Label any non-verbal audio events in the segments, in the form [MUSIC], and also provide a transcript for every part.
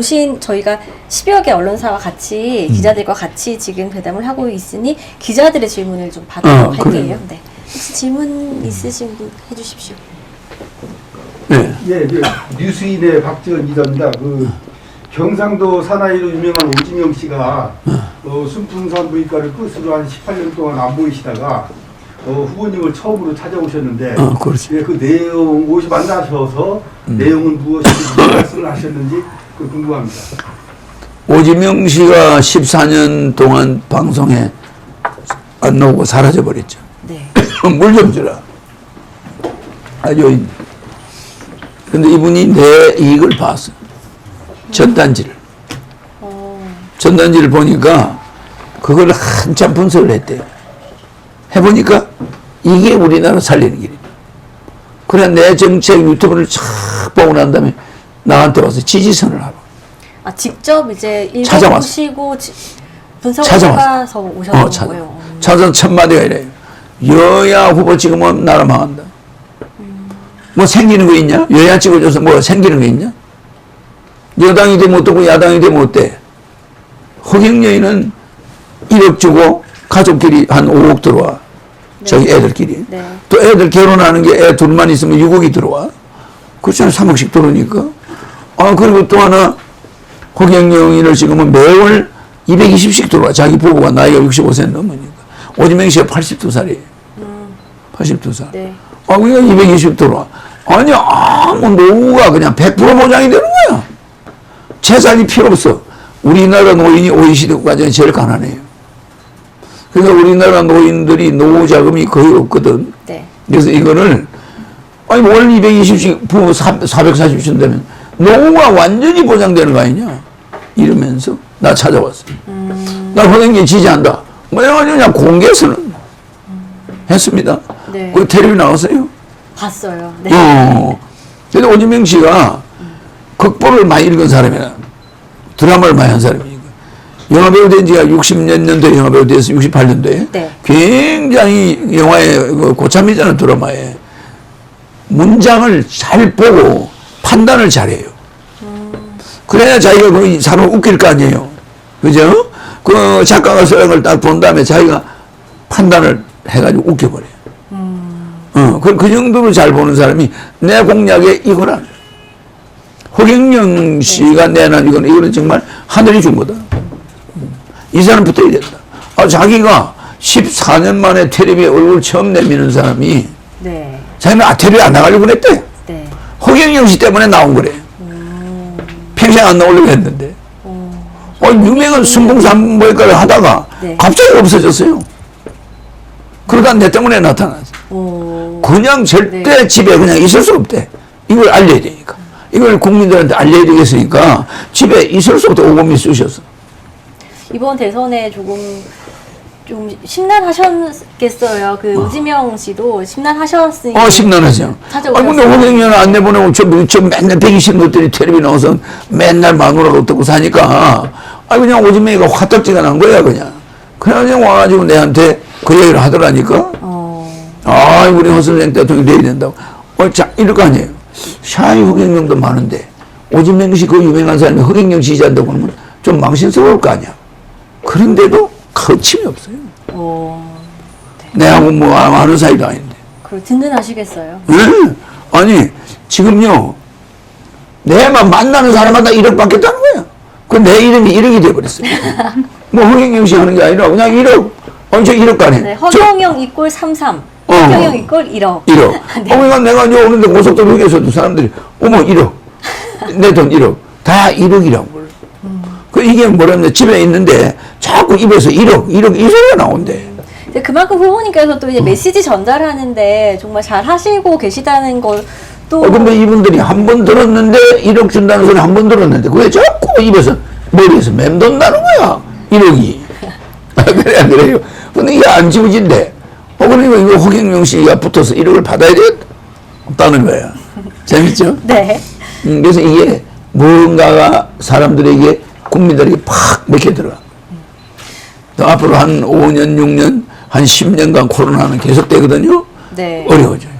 오신 저희가 10여 개 언론사와 같이 음. 기자들과 같이 지금 회담을 하고 있으니 기자들의 질문을 좀 받도록 어, 할게요. 그래요. 음. 네. 혹시 질문 있으신 분 해주십시오. 네. 예, 그 뉴스인의 박지원 기자입니다. 그 경상도 사나이로 유명한 오진영 씨가 어, 순풍산부인과를 끝으로 한 18년 동안 안 보이시다가 어, 후보님을 처음으로 찾아오셨는데 어, 그렇지. 예, 그 내용 옷이 만나셔서 내용은 무엇인지 무슨 말씀을 하셨는지 그 궁금합니다. 오지명 씨가 14년 동안 방송에 안 나오고 사라져 버렸죠. 네. [COUGHS] 물 좀 주라. 아주 근데 이분이 내 이익을 봤어. 전단지를. 어, 전단지를 보니까 그걸 한참 분석을 했대요. 해보니까 이게 우리나라 살리는 길이다. 그래 내 정책 유튜브를 쫙 보고 난 다음에 나한테 와서 지지선을 하라. 아 직접 이제 분석을 찾아왔어. 해봐서 오셨던 어, 찾아. 거예요. 음. 찾아서 첫 마디가 이래요. 여야 후보 찍으면 나라 망한다. 뭐 생기는 거 있냐? 여야 찍어줘서 뭐 생기는 거 있냐? 여당이 되면 어떻고 야당이 되면 어때? 허경영이는 1억 주고 가족끼리 한 5억 들어와. 저기 애들끼리. 네. 또 애들 결혼하는 게 애 둘만 있으면 6억이 들어와. 그렇잖아. 3억씩 들어오니까. 아, 그리고 또 하나, 허경영이를 찍으면 매월 220씩 들어와. 자기 부부가 나이가 65세 넘으니까. 오지명 씨가 82살이에요. 82살. 음. 네. 아, 그러니까 220 들어와. 아니, 아무 노후가 그냥 100% 보장이 되는 거야. 재산이 필요 없어. 우리나라 노인이 OECD 국가 중에 제일 가난해요. 그러니까 우리나라 노인들이 노후 자금이 거의 없거든. 네. 그래서 이거를 아니 월 220씩 부모 440 준다면 노후가 완전히 보장되는 거 아니냐 이러면서 나 찾아왔어. 나 허경영 지지한다. 뭐 그냥 공개서는 했습니다. 네. 그 텔레비 나왔어요. 봤어요. 네. 어. 근데 오지명 씨가 극보를 많이 읽은 사람이야. 드라마를 많이 한 사람이니까. 영화배우 된 지가 60몇 년도에 영화배우 돼서 68년도에. 네. 굉장히 영화에 그 고참이잖아, 드라마에. 문장을 잘 보고 판단을 잘해요. 그래야 자기가 그 사람 웃길 거 아니에요. 그죠? 그 작가가 쓰는 걸 딱 본 다음에 자기가 판단을 해가지고 웃겨버려요. 어, 그, 그 정도로 잘 보는 사람이 내 공약에 이거라. 허경영 씨가 내는 이거는, 이거는 정말 하늘이 준 거다. 이 사람 붙어야 된다. 아, 자기가 14년 만에 텔레비에 얼굴 처음 내미는 사람이 네. 자기는 아, 텔레비 안 나가려고 그랬대. 네. 허경영 씨 때문에 나온 거래. 평생 안 나오려고 했는데. 어, 유명한 순봉산부인과를 하다가 네. 갑자기 없어졌어요. 그러다 내 때문에 나타났어. 오. 그냥 절대 네. 집에 그냥 있을 수 없대. 이걸 알려야 되니까. 이걸 국민들한테 알려야 되겠으니까 집에 있을 수 없대. 오금이 쑤셨어. 이번 대선에 조금 좀 심란하셨겠어요. 그 우지명 씨도 심란하셨으니까. 어, 심란하죠. 아, 찾아오셨어요. 근데 오백년 안 내보내고 저, 저 맨날 120 것들이 텔레비 나와서 맨날 마누라가 어떻고 사니까, 아, 그냥 오지명이가 화딱지가 난 거야, 그냥. 그냥 와가지고 내한테 그 얘기를 하더라니까. 어. 아, 우리 허 선생 대통령 돼야 된다고. 어, 자, 이럴 거 아니에요. 샤이 허경영도 많은데, 오진명 씨그 유명한 사람이 허경영 지지한다고 그러면 좀 망신스러울 거 아니야. 그런데도 거침이 없어요. 어. 내하고 뭐 아는 사이도 아닌데. 그 든든하시겠어요. 네? 아니, 지금요, 내만 만나는 사람마다 1억 받겠다는 거야. 그내 이름이 1억이 돼버렸어요. [LAUGHS] 뭐 허경영 씨 하는 게 아니라 그냥 1억. 아니, 저 1억 가네. 네. 저 허경영 이꼴 33. 어. 허경영 이꼴 1억. 1억. [LAUGHS] 네. 어, 그러니까 내가 이제 오는데 고속도로 휴게소도 사람들이, 어머, 1억. [LAUGHS] 내 돈 1억. 다 1억이라고 그래. 그 이게 뭐라면 집에 있는데 자꾸 입에서 1억, 1억 이 소리가 나온대. 근데 그만큼 후보님께서 또 이제 메시지 전달하는데 정말 잘 하시고 계시다는 걸 또. 어, 근데 이분들이 한 번 들었는데 1억 준다는 소리 한 번 들었는데 그게 자꾸 입에서 머리에서 맴돈 나는 거야. 1억이. 아, [LAUGHS] 그래, 안 그래요? 근데 이게 안 지워진대. 어, 그러니까 이거 허경영 씨가 붙어서 1억을 받아야 되겠다는 거야. 재밌죠? [LAUGHS] 네. 음, 그래서 이게 뭔가가 사람들에게 국민들에게 팍 먹혀 들어가. 또 앞으로 한 5년, 6년, 한 10년간 코로나는 계속되거든요. 네. 어려워져요.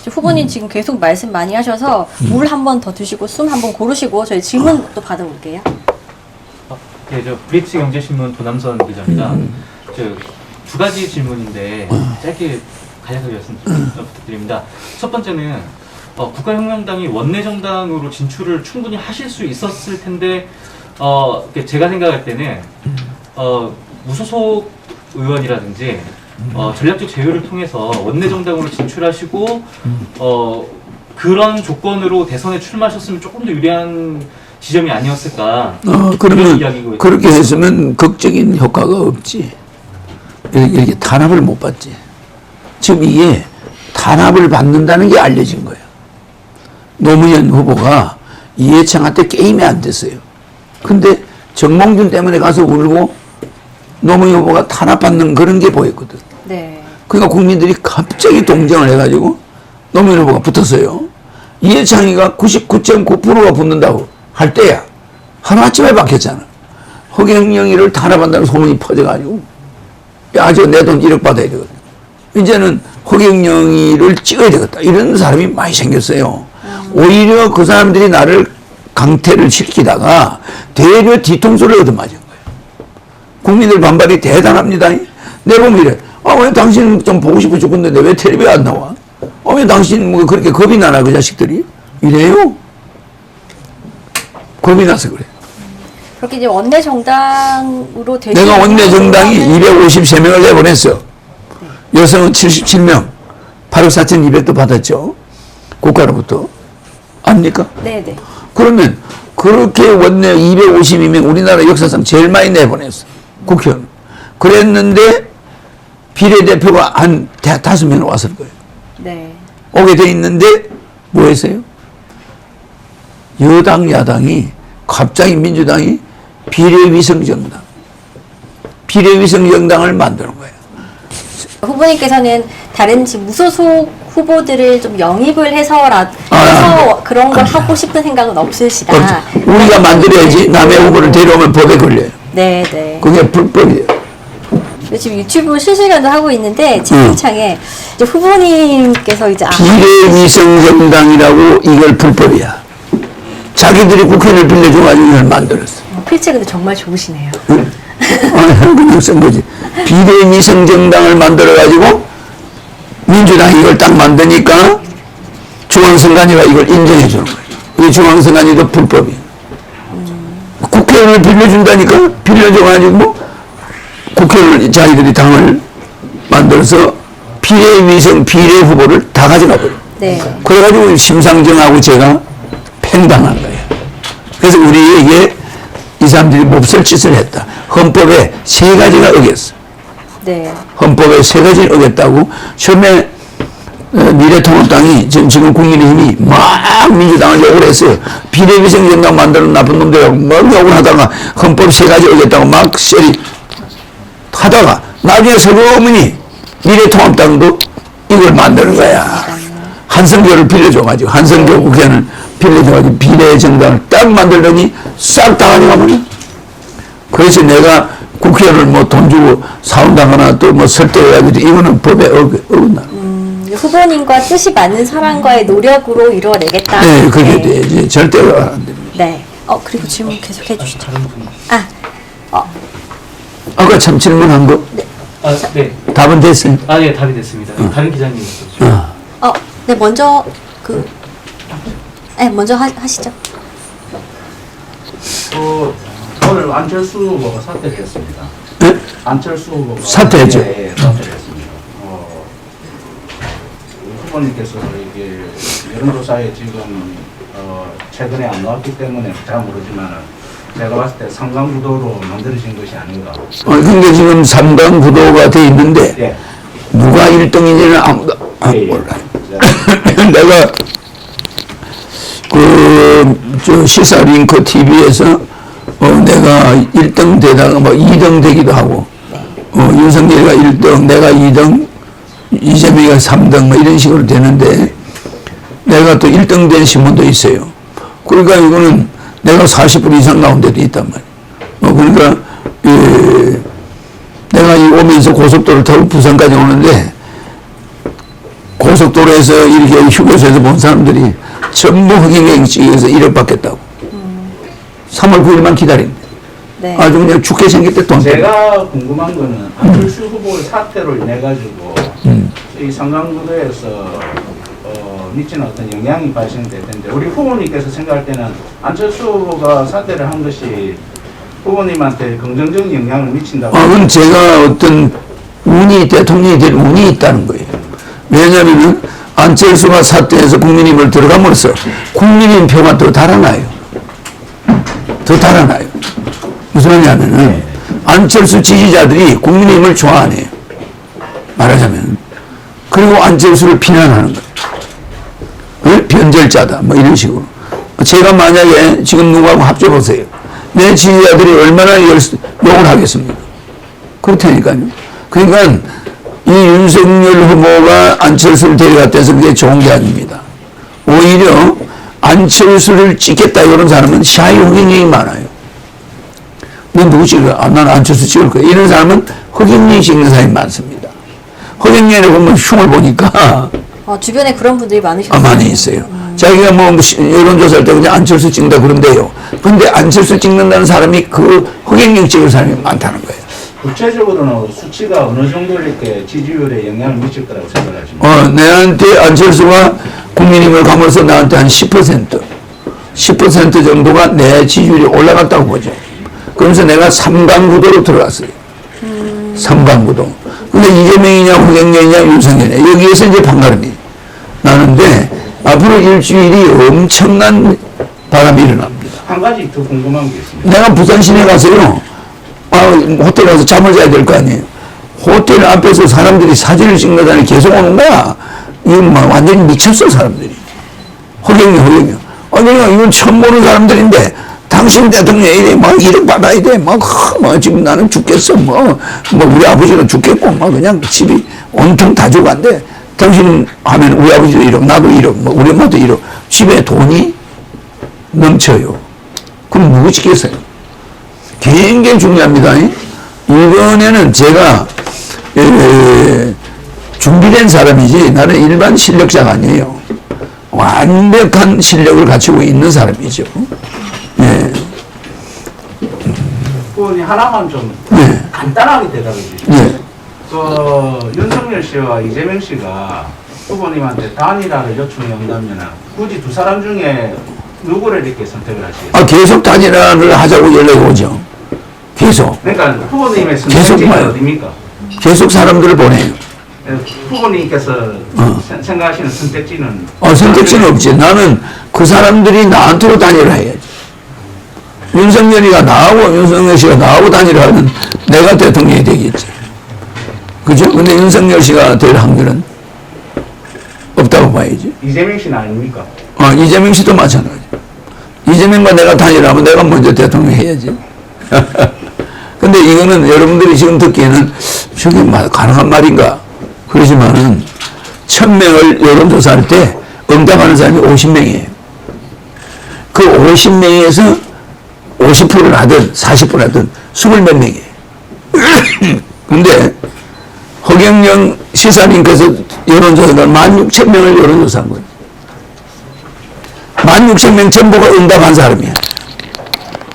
이제 후보님 지금 계속 말씀 많이 하셔서 물한 번 더 드시고 숨 한 번 고르시고 저희 질문 또 받아볼게요. 네, 저 브릭스 경제신문 도남선 기자입니다. 저두 가지 질문인데 짧게 간략하게 말씀 좀 부탁드립니다. 첫 번째는 어, 국가혁명당이 원내 정당으로 진출을 충분히 하실 수 있었을 텐데 어, 이렇게 제가 생각할 때는 어, 무소속 의원이라든지 어, 전략적 제휴를 통해서 원내 정당으로 진출하시고 어, 그런 조건으로 대선에 출마하셨으면 조금 더 유리한 지점이 아니었을까 어, 그러면 그렇게 했으면 극적인 효과가 없지. 이렇게, 이렇게 탄압을 못 받지. 지금 이게 탄압을 받는다는 게 알려진 거예요. 노무현 후보가 이해창한테 게임이 안 됐어요. 근데 정몽준 때문에 가서 울고 노무현 후보가 탄압받는 그런 게 보였거든. 네. 그러니까 국민들이 갑자기 동정을 해가지고 노무현 후보가 붙었어요. 이해창이가 99.9%가 붙는다고 할 때야. 하루아침에 바뀌었잖아. 허경영이를 탄압한다는 소문이 퍼져가지고 야, 저 내 돈 1억 받아야 되거든. 이제는 허경영이를 찍어야 되겠다. 이런 사람이 많이 생겼어요. 오히려 그 사람들이 나를 강퇴를 시키다가 되려 뒤통수를 얻어맞은 거예요. 국민들 반발이 대단합니다. 내 보면 이래. 아, 왜 당신 좀 보고 싶어 죽겠는데 왜 텔레비에 안 나와? 아, 왜 당신 뭐 그렇게 겁이 나나, 그 자식들이? 이래요? 겁이 나서 그래. 그렇게 이제 원내 정당으로 되시 내가 원내 정당이 253명을 내보냈어. 여성은 77명. 8억 4,200도 받았죠. 국가로부터. 압니까? 네네. 그러면 그렇게 원내 252명 우리나라 역사상 제일 많이 내보냈어. 국회의원. 그랬는데 비례대표가 한 다- 다섯 명 왔을 거예요. 네. 오게 돼 있는데 뭐 했어요? 여당 야당이 갑자기 민주당이 비례위성정당 비례위성정당을 만드는 거예요. 후보님께서는 다른 무소속 후보들을 좀 영입을 해서라 아, 해서 그런 걸 하고 싶은 생각은 없으시다. 그렇죠. 우리가 만들어야지 남의 후보를 데려오면 법에 걸려요. 네, 네. 그게 불법이에요. 지금 유튜브 실시간도 하고 있는데 채팅창에 이제 후보님께서 이제 아, 비례위성정당이라고 이걸 불법이야. 자기들이 국회를 빌려줘가지고 이걸 만들었어. 필체 근데 정말 좋으시네요. 아, 그냥 쓴 거지. 비례위성정당을 만들어가지고 민주당이 이걸 딱 만드니까 중앙선관위가 이걸 인정해 주는 거예요. 이 중앙선관위도 불법이에요. 국회의원을 빌려준다니까 빌려줘가지고 국회의원 자기들이 당을 만들어서 비례 위성 비례 후보를 다 가져가 버려. 네. 그래가지고 심상정하고 제가 팽당한 거예요. 그래서 우리에게 이 사람들이 몹쓸 짓을 했다. 헌법에 세 가지가 어겼어. 네. 헌법에 세 가지를 어겼다고 처음에 어, 미래통합당이 지금, 지금 국민의힘이 막 민주당을 욕을 했어요. 비례위성정당 만드는 나쁜 놈들이라고 막 욕을 하다가 헌법 세 가지 어겼다고 막 셀이 하다가 나중에 서거머니 미래통합당도 이걸 만드는 거야. 한성교를 빌려줘가지고 한성교 국회의원을 빌려줘가지고 비례정당을 딱 만들더니 싹다 가져가 버려. 그래서 내가 국회의원을 뭐돈 주고 사온다거나 또 뭐 설득해가지고 이거는 법에 어, 어긋나. 음, 후보님과 뜻이 맞는 사람과의 노력으로 이루어내겠다. 네, 그게 네. 돼야지. 절대로 안 됩니다. 네. 어 그리고 질문 계속 해 주시죠. 다른 분. 아, 어, 아까 참 질문한 거 아, 네. 답은 됐어요. 아, 예, 답이 됐습니다. 다른 기자님. 어. 어, 네 먼저 그, 네 먼저 하, 하시죠. 그 오늘 안철수 후보가 사퇴를 했습니다. 네? 안철수 후보가 사퇴했죠. 예, 예, 사퇴를 했습니다. 어, 후보님께서 이게 여론조사에 지금 어, 최근에 안 나왔기 때문에 잘 모르지만은 제가 봤을 때 상강 구도로 만들어진 것이 아닌가. 어, 근데 지금 3당 구도가 돼 있는데 예. 누가 1등인지는 아무도 안 예, 예. 몰라요. 네. [LAUGHS] 내가 그 저 시사 링크 TV에서 어 내가 1등 되다가 뭐 2등 되기도 하고 어 윤석열이가 1등 내가 2등 이재명이가 3등 뭐 이런 식으로 되는데 내가 또 1등 된 신문도 있어요. 그러니까 이거는 내가 40% 이상 나온 데도 있단 말이에요. 어 그러니까 예, 내가 이 오면서 고속도로를 타고 부산까지 오는데 고 고속도로에서 이렇게 휴게소에서 본 사람들이 전부 흑인경 찍어서 1억 받겠다고. 3월 9일만 기다립니다. 네. 아주 그냥 죽게 생겼대 돈 때문에. 제가 궁금한 거는 안철수 후보 사태로 인해 가지고 음. 이 상강구도에서 어, 미치는 어떤 영향이 발생될 텐데 우리 후보님께서 생각할 때는 안철수 후보가 사퇴를 한 것이 후보님한테 긍정적인 영향을 미친다고 아, 그건 제가 어떤 운이 대통령이 될 운이 있다는 거예요. 왜냐하면 안철수가 사퇴해서 국민힘을 들어감으로써 국민힘 표가 더 달아나요. 더 달아나요. 무슨 말이냐면은 안철수 지지자들이 국민힘을 좋아하네요. 말하자면. 그리고 안철수를 비난하는 거예요. 어? 변절자다. 뭐 이런 식으로. 제가 만약에 지금 누구하고 합쳐보세요. 내 지지자들이 얼마나 열, 욕을 하겠습니까? 그렇다니까요. 그러니까 이 윤석열 후보가 안철수를 데려갔다 해서 그게 좋은 게 아닙니다. 오히려 안철수를 찍겠다 이런 사람은 샤이 흑인이 많아요. 너 누구 찍을 아, 나는 안철수 찍을 거야. 이런 사람은 흑인이 찍는 사람이 많습니다. 흑인이 보면 흉을 보니까 어, 주변에 그런 분들이 많으셨어요. 아, 많이 있어요. 자기가 뭐 시- 여론조사할 때 그냥 안철수 찍는다 그런데요. 근데 안철수 찍는다는 사람이 그 흑인경 찍을 사람이 많다는 거예요. 구체적으로는 수치가 어느 정도 이렇게 지지율에 영향을 미칠 거라고 생각하십니까? 어, 내한테 안철수가 국민힘을 가면서 나한테 한 10%, 10% 정도가 내 지지율이 올라갔다고 보죠. 그러면서 내가 삼강구도로 들어갔어요. 삼강구도. 근데 이재명이냐, 후경련이냐, 윤석열이냐. 여기에서 이제 판가름이 나는데 앞으로 일주일이 엄청난 바람이 일어납니다. 한 가지 더 궁금한 게 있습니다. 내가 부산 시내 가서요. 아, 호텔 가서 잠을 자야 될 거 아니에요. 호텔 앞에서 사람들이 사진을 찍는 다니 계속 오는 거야. 이건 막 완전히 미쳤어, 사람들이. 허경이, 허경이. 내가 이건 처음 보는 사람들인데, 당신 대통령이 막 이력 받아야 돼. 막, 하, 뭐, 지금 나는 죽겠어. 뭐, 뭐, 우리 아버지는 죽겠고, 막 그냥 집이 온통 다 죽어간대. 당신 하면 우리 아버지도 이러, 나도 이러, 뭐, 우리 엄마도 이러. 집에 돈이 넘쳐요. 그럼 누구 찍겠어요? 굉장히 중요합니다. 이번에는 제가 에, 준비된 사람이지 나는 일반 실력자가 아니에요. 완벽한 실력을 갖추고 있는 사람이죠. 예, 후보님 하나만 좀 네. 간단하게 대답해 주시죠. 예. 그 윤석열 씨와 이재명 씨가 후보님한테 단일화를 요청해 온다면 굳이 두 사람 중에 누구를 이렇게 선택을 하시겠어요? 아, 계속 단일화를 하자고 연락이 오죠. 계속. 그러니까 후보님의 선택지가. 어디입니까? 계속 사람들을 보내요. 후보님께서 어. 생각하시는 선택지는 어, 선택지는 없지. 나는 그 사람들이 나한테로 단일화해야지. 윤석열이가 나하고 윤석열 씨가 나하고 단일화하면 내가 대통령이 되겠지. 그죠? 근데 윤석열 씨가 될 확률은 없다고 봐야지. 이재명 씨는 아닙니까? 어, 이재명 씨도 마찬가지. 이재명과 내가 단일하면 내가 먼저 대통령 해야지. [LAUGHS] 근데 이거는 여러분들이 지금 듣기에는 저게 마- 가능한 말인가? 그러지만은 천 명을 여론조사할 때 응답하는 사람이 50명이에요. 그 50명에서 50%를 하든 40%를 하든 20몇 명이에요. [CLEARS THROAT] 근데 허경영 시사님께서 여론조사를 16,000명을 여론조사한 거예요. 16,000명 전부가 응답한 사람이야.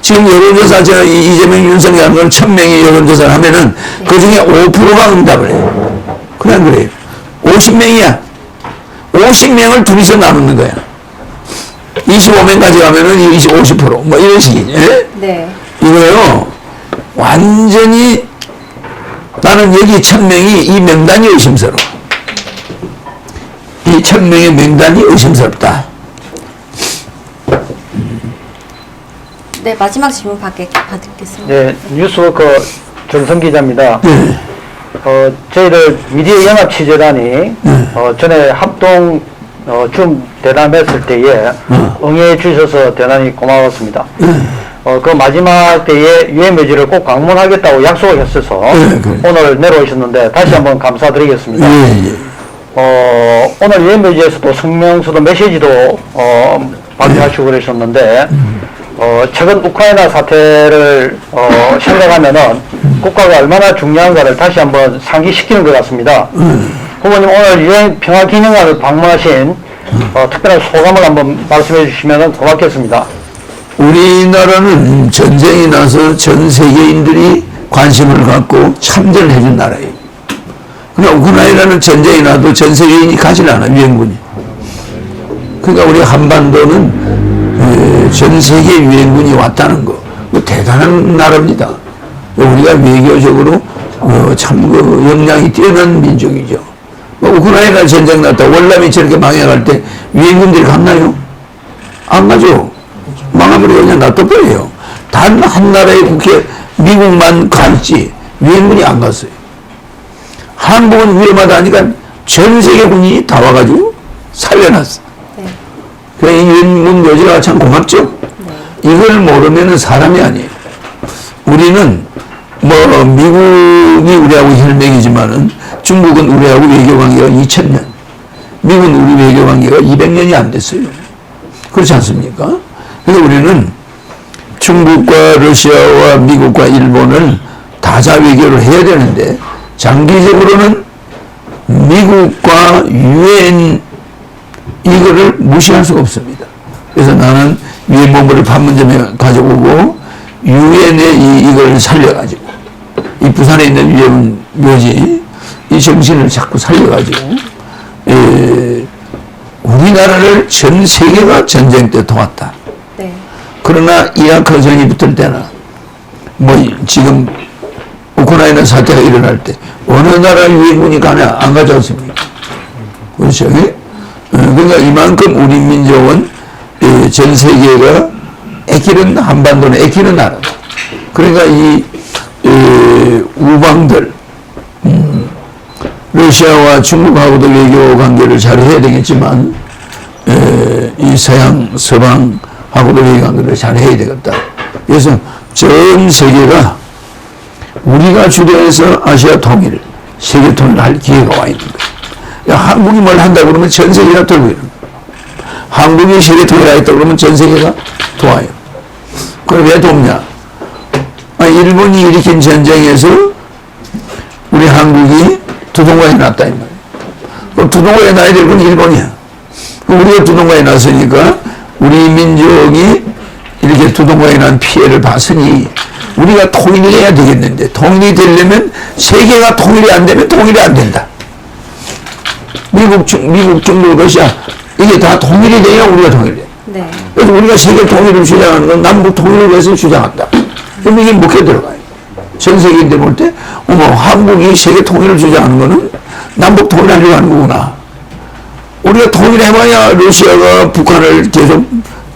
지금 여론조사, 저 이- 이재명, 윤석열 걸 1000명이 여론조사를 하면은 그 중에 5%가 응답을 해요. 그래, 안 그래요? 50명이야. 50명을 둘이서 나누는 거야. 25명까지 가면은 20, 50%. 뭐 이런 식이지. 예? 네. 이거요, 완전히 나는 여기 천 명이 이 명단이 의심스러워. 이 천 명의 명단이 의심스럽다. 네, 마지막 질문 받게, 받겠습니다. 네, 뉴스워커 정성 기자입니다. 네. 어, 저희들 미디어 연합 취재단이 네. 어, 전에 합동 어, 줌 대담했을 때에 네. 응해 주셔서 대단히 고마웠습니다. 어, 그 마지막 때에 유해묘지를 꼭 방문하겠다고 약속을 했어서 네, 그래. 오늘 내려오셨는데 다시 한번 감사드리겠습니다. 예, 예. 어, 오늘 유엔묘지에서도 성명서도 메시지도 어, 발표하시고 그러셨는데 어, 최근 우크라이나 사태를 어, 생각하면은 국가가 얼마나 중요한가를 다시 한번 상기시키는 것 같습니다. 후보님 오늘 유엔 평화기념관을 방문하신 어, 특별한 소감을 한번 말씀해 주시면 고맙겠습니다. 우리나라는 전쟁이 나서 전 세계인들이 관심을 갖고 참전을 해준 나라예요. 그러나 우크라이나는 전쟁이 나도 전 세계인이 가질 않아, 유엔군이. 그러니까 우리 한반도는 에, 전 세계 유엔군이 왔다는 거, 그 대단한 나라입니다. 우리가 외교적으로 어, 참그 역량이 뛰어난 민족이죠. 뭐 우크라이나 전쟁 났다 월남이 저렇게 망해갈 때 유엔군들이 갔나요? 안 가죠. 망해버리고 그냥 놔둬버려요. 단 한 나라의 국회 미국만 갔지 유엔군이 안 갔어요. 한국은 위험하다 하니까 전 세계 군인이 다 와가지고 살려놨어. 네. 그래, 이 유엔군 묘지가 참 고맙죠? 이걸 모르면 사람이 아니에요. 우리는 뭐 미국이 우리하고 혈맹이지만은 중국은 우리하고 외교 관계가 2000년, 미국은 우리 외교 관계가 200년이 안 됐어요. 그렇지 않습니까? 그래서 우리는 중국과 러시아와 미국과 일본을 다자 외교를 해야 되는데 장기적으로는 미국과 유엔 이거를 무시할 수가 없습니다. 그래서 나는 유엔 본부를 판문점에 가져오고 유엔에 이, 이걸 살려가지고 이 부산에 있는 유엔 묘지 이 정신을 자꾸 살려가지고 에, 우리나라를 전 세계가 전쟁 때 도왔다. 네. 그러나 이라크 전이 붙을 때나 뭐 지금 우크라이나 사태가 일어날 때 어느 나라 유엔군이 가냐 안 가지 않습니까? 그렇죠? 예? 어, 그러니까 이만큼 우리 민족은 예, 전 세계가 애끼는 한반도는 애끼는 나라다. 그러니까 이 예, 우방들 음, 러시아와 중국하고도 외교 관계를 잘 해야 되겠지만 에, 이 서양 서방하고도 외교 관계를 잘 해야 되겠다. 그래서 전 세계가 우리가 주도해서 아시아 통일, 세계 통일을 할 기회가 와 있는 거예요. 야, 한국이 뭘 한다 그러면 전 세계가 들고 있는 거예요. 한국이 세계 통일을 하겠다 그러면 전 세계가 도와요. 그럼 왜 돕냐? 아, 일본이 일으킨 전쟁에서 우리 한국이 두동강에 났다 이 말이에요. 그럼 두동강에 나야 될 건 일본이야. 우리가 두동강에 났으니까 우리 민족이 이렇게 두동강에 난 피해를 봤으니 우리가 통일을 해야 되겠는데 통일이 되려면 세계가 통일이 안 되면 통일이 안 된다. 미국, 중, 미국, 중국, 러시아 이게 다 통일이 돼야 우리가 통일돼. 네. 그래서 우리가 세계 통일을 주장하는 건 남북 통일을 위해서 주장한다. 그럼 이게 먹혀 들어가요. 전 세계인들 볼 때, 어머, 한국이 세계 통일을 주장하는 거는 남북 통일하려고 하는 거구나. 우리가 통일해봐야 러시아가 북한을 계속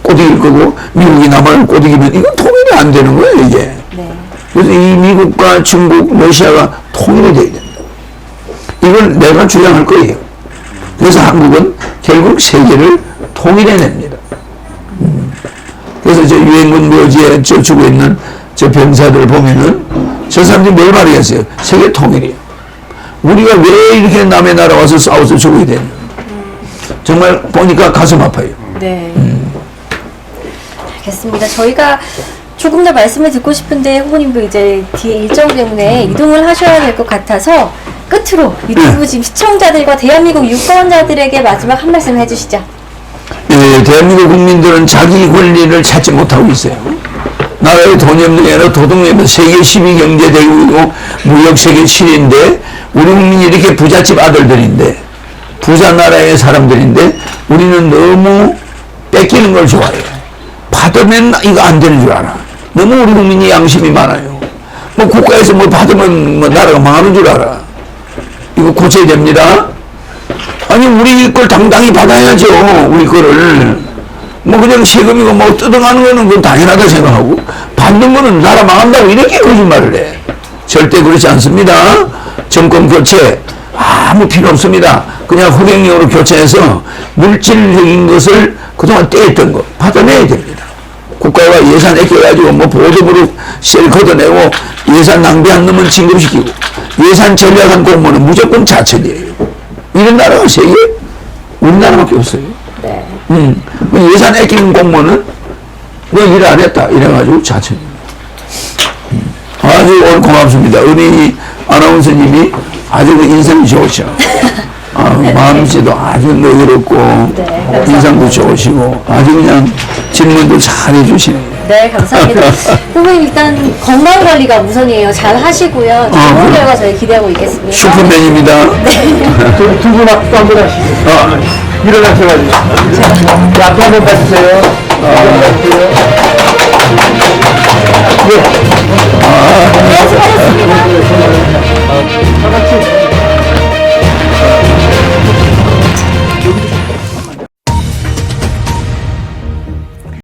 꼬드길 거고, 미국이 남한을 꼬드기면 이건 통일이 안 되는 거예요, 이게. 네. 그래서 이 미국과 중국, 러시아가 통일이 돼야 된다. 이걸 내가 주장할 거예요. 그래서 한국은 결국 세계를 통일해냅니다. 음. 저 유엔군 묘지에 저 주고 있는 저 병사들 보면은 저 사람들이 뭘 말하겠어요? 세계 통일이에요. 우리가 왜 이렇게 남의 나라 와서 싸워서 죽어야 되냐. 정말 보니까 가슴 아파요. 네. 알겠습니다. 저희가 조금 더 말씀을 듣고 싶은데 후보님도 이제 뒤에 일정 때문에 이동을 하셔야 될 것 같아서 끝으로 유튜브 지금 시청자들과 대한민국 유권자들에게 마지막 한 말씀 해주시죠. 예, 대한민국 국민들은 자기 권리를 찾지 못하고 있어요. 나라에 돈이 없는 게 아니라 도둑놈은 세계 12 경제대국이고 무역 세계 7위인데 우리 국민이 이렇게 부잣집 아들들인데 부자 나라의 사람들인데 우리는 너무 뺏기는 걸 좋아해요. 받으면 이거 안 되는 줄 알아. 너무 우리 국민이 양심이 많아요. 뭐 국가에서 뭐 받으면 뭐 나라가 망하는 줄 알아. 이거 고쳐야 됩니다. 아니 우리 걸 당당히 받아야죠 우리 거를. 뭐 그냥 세금이고 뭐 뜯어가는 거는 그건 당연하다 생각하고 받는 거는 나라 망한다고 이렇게 거짓말을 해. 절대 그렇지 않습니다. 정권 교체 아무 필요 없습니다. 그냥 흑행력으로 교체해서 물질적인 것을 그동안 떼었던 거 받아내야 됩니다. 국가가 예산 아껴가지고 뭐 보조부로 셀 걷어내고 예산 낭비한 놈은 진급시키고 예산 전략한 공무원은 무조건 자천이에요 이런 나라가 세계 우리나라밖에 없어요. 네. 음, 그 예산 아끼는 공무원은 너일 안 했다 이래가지고 자천입니다. 음, 아주 오늘 고맙습니다. 은희 아나운서님이 아주 그 인상이 좋으셔. [LAUGHS] 아, 마음씨도 아주 너그럽고 네. 인상도 좋으시고 아주 그냥 질문도 잘 해주시네요. 네, 감사합니다. [LAUGHS] 후보님 일단 건강 관리가 우선이에요. 잘 하시고요. 좋은 그래. 결과 저희 기대하고 있겠습니다. 슈퍼맨입니다. [LAUGHS] 두분 앞서 한번 하시죠. 아, 일어나셔가지고. 자, 앞에 한번 봐주세요. 봐주세요. 네, 수고하셨습니다. 다 같이